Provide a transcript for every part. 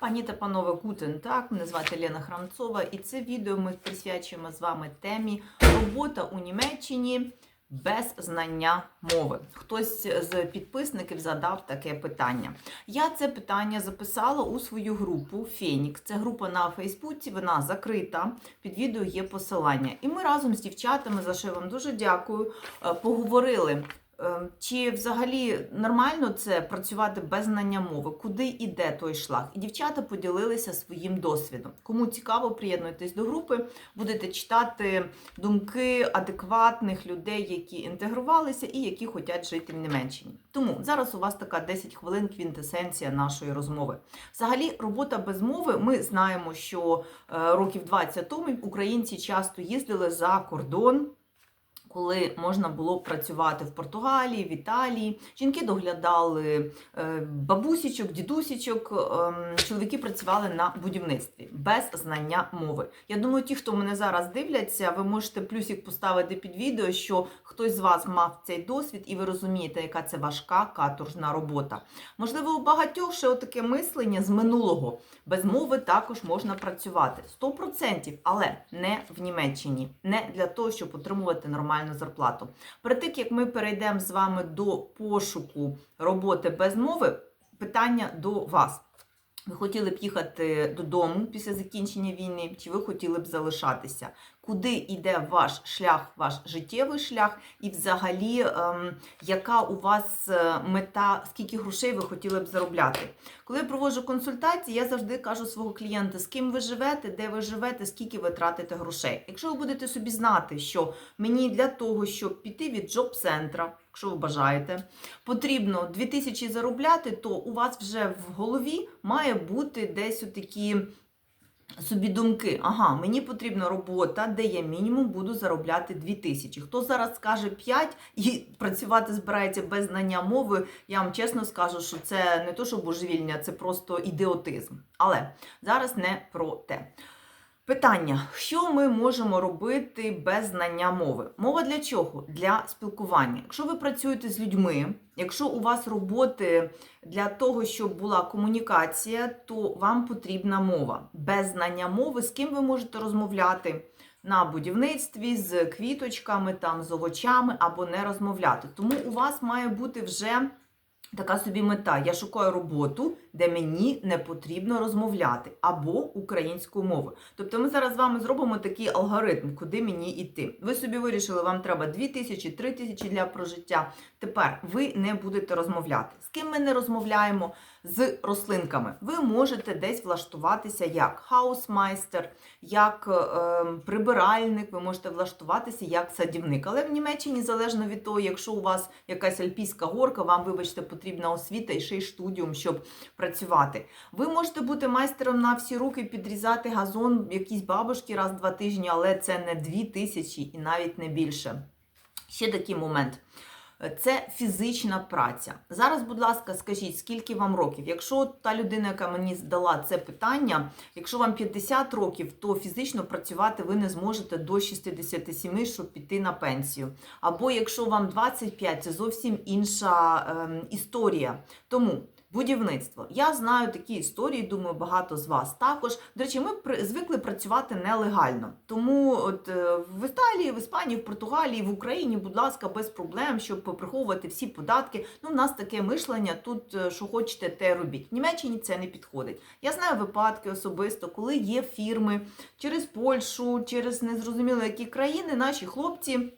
Пані та панове, гутен так, мене звати Лена Храмцова, і це відео ми присвячуємо з вами темі робота у Німеччині без знання мови. Хтось з підписників задав таке питання. Я це питання записала у свою групу Фенікс. Це група на Фейсбуці, вона закрита. Під відео є посилання. І ми разом з дівчатами, за що я вам дуже дякую, е, поговорили. Е, Чи взагалі нормально це працювати без знання мови? Куди йде той шлях? І дівчата поділилися своїм досвідом. Кому цікаво, приєднуйтесь до групи, будете читати думки адекватних людей, які інтегрувалися і які хочуть жити в Німеччині. Тому зараз у вас така 10 хвилин квінтесенція нашої розмови. Взагалі, робота без мови. Ми знаємо, що е, років 20 тому українці часто їздили за кордон коли можна було працювати в Португалії, в Італії. Жінки доглядали е, бабусічок, дідусічок, ем, чоловіки працювали на будівництві без знання мови. Я думаю, ті, хто мене зараз дивляться, ви можете плюсик поставити під відео, що хтось з вас мав цей досвід, і ви розумієте, яка це важка каторжна робота. Можливо, у багатьох ще отаке мислення з минулого. Без мови також можна працювати 100%, але не в Німеччині, не для того, щоб отримувати нормальну зарплату. Перед тим як ми перейдемо з вами до пошуку роботи без мови, питання до вас. Ви хотіли б їхати додому після закінчення війни, чи ви хотіли б залишатися? Куди йде ваш шлях, ваш життєвий шлях, і взагалі, ем, яка у вас е, мета, скільки грошей ви хотіли б заробляти? Коли я проводжу консультації, я завжди кажу свого клієнта, з ким ви живете, де ви живете, скільки ви тратите грошей. Якщо ви будете собі знати, що мені для того, щоб піти від джоб-центра, якщо ви бажаєте, потрібно 2000 заробляти, то у вас вже в голові має бути десь отакі собі думки. Ага, мені потрібна робота, де я мінімум буду заробляти 2000. Хто зараз скаже 5 і працювати збирається без знання мови, я вам чесно скажу, що це не то, що божевільня, це просто ідіотизм. Але зараз не про те. Питання: що ми можемо робити без знання мови? Мова для чого? Для спілкування. Якщо ви працюєте з людьми, якщо у вас роботи для того, щоб була комунікація, то вам потрібна мова. Без знання мови, з ким ви можете розмовляти на будівництві, з квіточками, там, з овочами або не розмовляти. Тому у вас має бути вже. Така собі мета. Я шукаю роботу, де мені не потрібно розмовляти, або українською мовою. Тобто ми зараз з вами зробимо такий алгоритм, куди мені йти. Ви собі вирішили, вам треба 2 тисячі, 3 тисячі для прожиття. Тепер ви не будете розмовляти. З ким ми не розмовляємо? З рослинками. Ви можете десь влаштуватися як хаусмайстер, як е, прибиральник, ви можете влаштуватися як садівник. Але в Німеччині, залежно від того, якщо у вас якась альпійська горка, вам, вибачте, потрібна освіта і ще й студіум, щоб працювати. Ви можете бути майстером на всі руки, підрізати газон якісь бабушки раз в два тижні, але це не дві тисячі і навіть не більше. Ще такий момент. Це фізична праця. Зараз, будь ласка, скажіть, скільки вам років? Якщо та людина, яка мені здала це питання, якщо вам 50 років, то фізично працювати ви не зможете до 67, щоб піти на пенсію. Або якщо вам 25, це зовсім інша ем, історія. Тому. Будівництво. Я знаю такі історії, думаю, багато з вас також. До речі, ми звикли працювати нелегально. Тому от е, в Італії, в Іспанії, в Португалії, в Україні, будь ласка, без проблем, щоб приховувати всі податки. Ну, в нас таке мишлення, тут е, що хочете, те робіть. В Німеччині це не підходить. Я знаю випадки особисто, коли є фірми через Польщу, через незрозуміло які країни, наші хлопці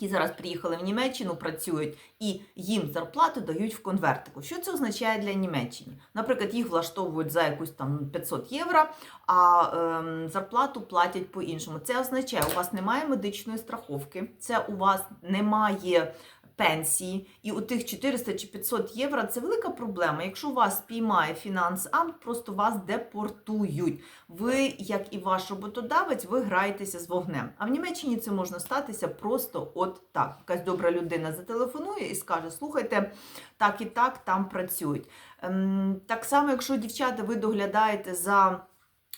які зараз приїхали в Німеччину, працюють, і їм зарплату дають в конвертику. Що це означає для Німеччини? Наприклад, їх влаштовують за якусь там 500 євро, а ем, зарплату платять по-іншому. Це означає, у вас немає медичної страховки, це у вас немає. Пенсії, і у тих 400 чи 500 євро це велика проблема. Якщо вас спіймає фінансамт, просто вас депортують. Ви, як і ваш роботодавець, ви граєтеся з вогнем. А в Німеччині це можна статися просто от так. Якась добра людина зателефонує і скаже: слухайте, так і так там працюють. Ем, так само, якщо дівчата, ви доглядаєте за.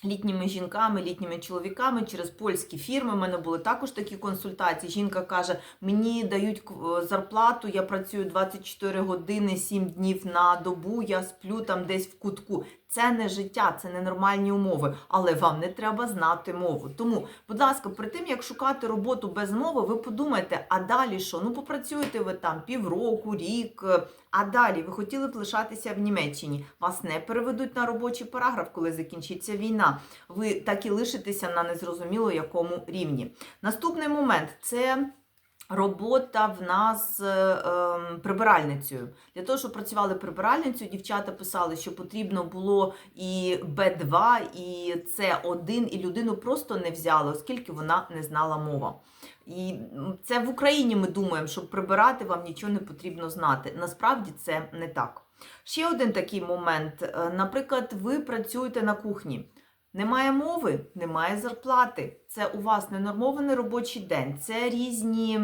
Літніми жінками, літніми чоловіками через польські фірми. У мене були також такі консультації. Жінка каже: мені дають к- зарплату, я працюю 24 години, 7 днів на добу, я сплю там десь в кутку. Це не життя, це не нормальні умови, але вам не треба знати мову. Тому, будь ласка, перед тим як шукати роботу без мови, ви подумайте, а далі що? Ну попрацюєте ви там півроку, рік. е, А далі ви хотіли б лишатися в Німеччині. Вас не переведуть на робочий параграф, коли закінчиться війна. Ви так і лишитеся на незрозуміло якому рівні. Наступний момент це. Робота в нас ем, прибиральницею. Для того, щоб працювали прибиральницею, дівчата писали, що потрібно було і Б2, і С1, і людину просто не взяли, оскільки вона не знала мова. І це в Україні ми думаємо, щоб прибирати вам нічого не потрібно знати. Насправді це не так. Ще один такий момент. Е, Наприклад, ви працюєте на кухні. Немає мови, немає зарплати. Це у вас ненормований робочий день. Це різні,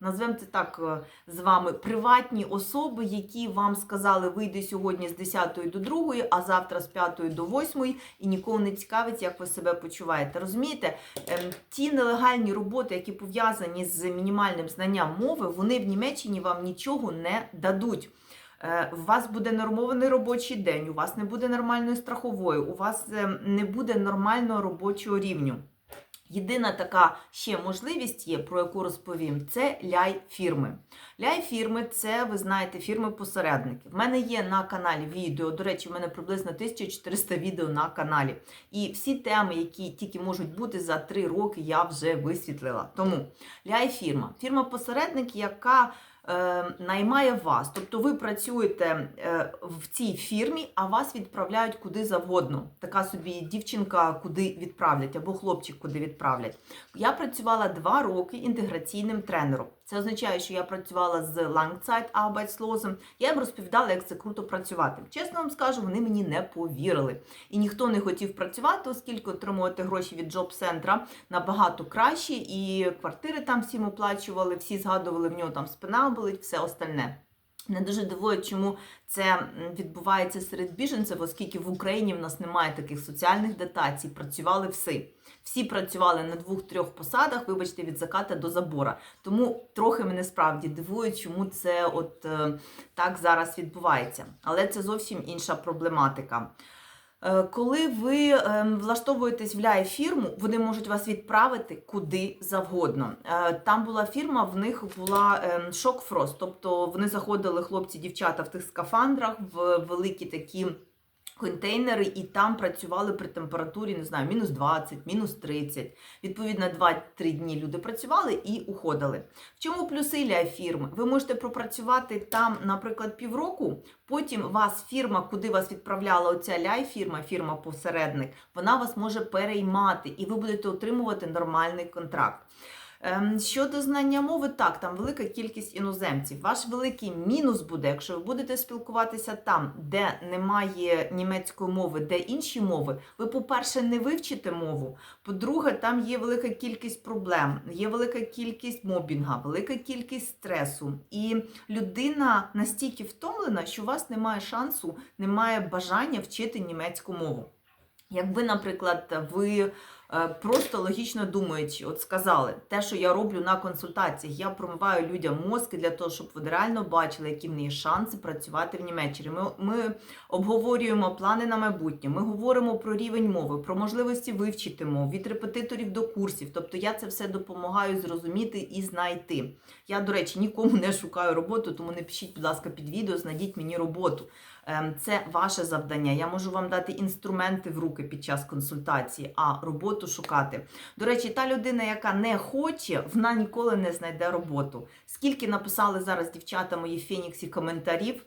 назвемо це так е, з вами, приватні особи, які вам сказали, вийди сьогодні з 10 до 2, а завтра з 5 до 8, і нікого не цікавить, як ви себе почуваєте. Розумієте, Ем, ті нелегальні роботи, які пов'язані з мінімальним знанням мови, вони в Німеччині вам нічого не дадуть. Е, У вас буде нормований робочий день, у вас не буде нормальної страхової, у вас е, не буде нормального робочого рівню. Єдина така ще можливість є, про яку розповім, це ляй-фірми. Ляй-фірми це, ви знаєте, фірми-посередники. В мене є на каналі відео, до речі, в мене приблизно 1400 відео на каналі. І всі теми, які тільки можуть бути за 3 роки, я вже висвітлила. Тому ляй-фірма. Фірма-посередник, яка наймає вас. Тобто ви працюєте е, в цій фірмі, а вас відправляють куди завгодно. Така собі дівчинка куди відправлять, або хлопчик куди відправлять. Я працювала два роки інтеграційним тренером. Це означає, що я працювала з Langzeit-Arbeitslosen. Я їм розповідала, як це круто працювати. Чесно вам скажу, вони мені не повірили. І ніхто не хотів працювати, оскільки отримувати гроші від джоб-центра набагато краще, і квартири там всім оплачували, всі згадували в нього там спина болить, все остальне. Не дуже дивує, чому це відбувається серед біженців, оскільки в Україні в нас немає таких соціальних дотацій. Працювали всі. Всі працювали на двох-трьох посадах, вибачте, від заката до забора. Тому трохи мене справді дивує, чому це от е, так зараз відбувається. Але це зовсім інша проблематика. Е, Коли ви ем, влаштовуєтесь в ляє фірму, вони можуть вас відправити куди завгодно. Е, Там була фірма, в них була ем, шок-фрост, тобто вони заходили хлопці, дівчата в тих скафандрах в великі такі. Контейнери і там працювали при температурі, не знаю, мінус 20, мінус 30. Відповідно, 2-3 дні люди працювали і уходили. В чому плюси для фірми? Ви можете пропрацювати там, наприклад, півроку. Потім вас фірма, куди вас відправляла оця ляй-фірма, фірма-посередник, вона вас може переймати, і ви будете отримувати нормальний контракт. Ем, Щодо знання мови, так, там велика кількість іноземців. Ваш великий мінус буде, якщо ви будете спілкуватися там, де немає німецької мови, де інші мови. Ви, по-перше, не вивчите мову. По-друге, там є велика кількість проблем, є велика кількість мобінга, велика кількість стресу. І людина настільки втомлена, що у вас немає шансу, немає бажання вчити німецьку мову. Якби, наприклад, ви просто логічно думаючи, от сказали, те, що я роблю на консультаціях, я промиваю людям мозки для того, щоб вони реально бачили, які в них шанси працювати в Німеччині. Ми, ми обговорюємо плани на майбутнє, ми говоримо про рівень мови, про можливості вивчити мову, від репетиторів до курсів. Тобто я це все допомагаю зрозуміти і знайти. Я, до речі, нікому не шукаю роботу, тому не пишіть, будь ласка, під відео, знайдіть мені роботу. Ем, Це ваше завдання. Я можу вам дати інструменти в руки під час консультації, а роботу шукати. До речі, та людина, яка не хоче, вона ніколи не знайде роботу. Скільки написали зараз дівчата мої в Феніксі коментарів,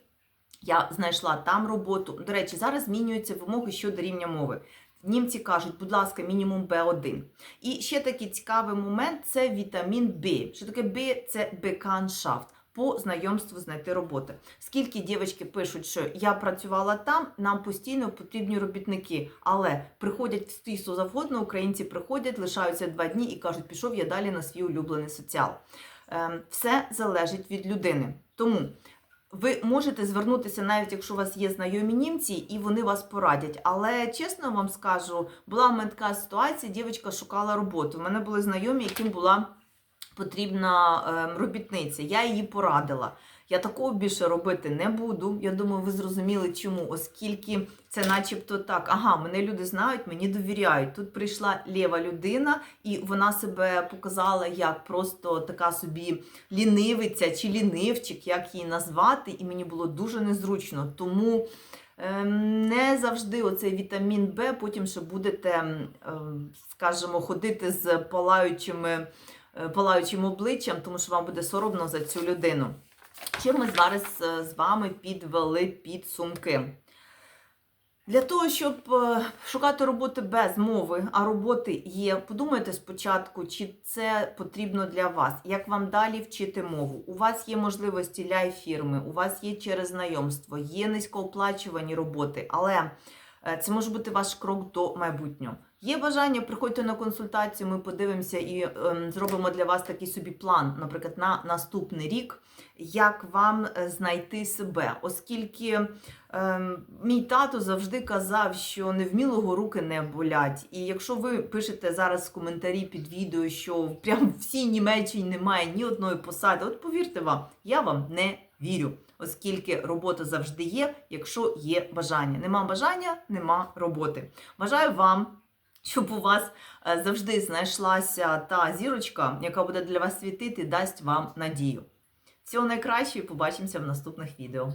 я знайшла там роботу. До речі, зараз змінюються вимоги щодо рівня мови. Німці кажуть, будь ласка, мінімум B1. І ще такий цікавий момент це вітамін B. Що таке B? Це Bekanntschaft. По знайомству знайти роботу. Скільки дівчатки пишуть, що я працювала там, нам постійно потрібні робітники, але приходять в стісу завгодно, українці приходять, лишаються два дні і кажуть, пішов я далі на свій улюблений соціал. Ем, Все залежить від людини. Тому ви можете звернутися, навіть якщо у вас є знайомі німці, і вони вас порадять. Але чесно вам скажу, була в мене така ситуація, дівчинка шукала роботу. У мене були знайомі, яким була потрібна ем, робітниця. Я її порадила. Я такого більше робити не буду. Я думаю, ви зрозуміли чому, оскільки це начебто так, ага, мене люди знають, мені довіряють. Тут прийшла лєва людина, і вона себе показала як просто така собі лінивиця чи лінивчик, як її назвати, і мені було дуже незручно. Тому ем, не завжди оцей вітамін Б, потім ще будете, ем, скажімо, ходити з палаючими, палаючим обличчям, тому що вам буде соромно за цю людину. Чим ми зараз е, з вами підвели підсумки? Для того, щоб е, шукати роботи без мови, а роботи є, подумайте спочатку, чи це потрібно для вас, як вам далі вчити мову. У вас є можливості для фірми, у вас є через знайомство, є низькооплачувані роботи, але е, це може бути ваш крок до майбутнього. Є бажання, приходьте на консультацію, ми подивимося і ем, зробимо для вас такий собі план, наприклад, на наступний рік, як вам е, знайти себе, оскільки. Ем, мій тато завжди казав, що невмілого руки не болять. І якщо ви пишете зараз коментарі під відео, що прям всій Німеччині немає ні одної посади, от повірте вам, я вам не вірю, оскільки робота завжди є, якщо є бажання. Нема бажання, нема роботи. Бажаю вам. Щоб у вас е, завжди знайшлася та зірочка, яка буде для вас світити, дасть вам надію. Всього найкращого і побачимося в наступних відео.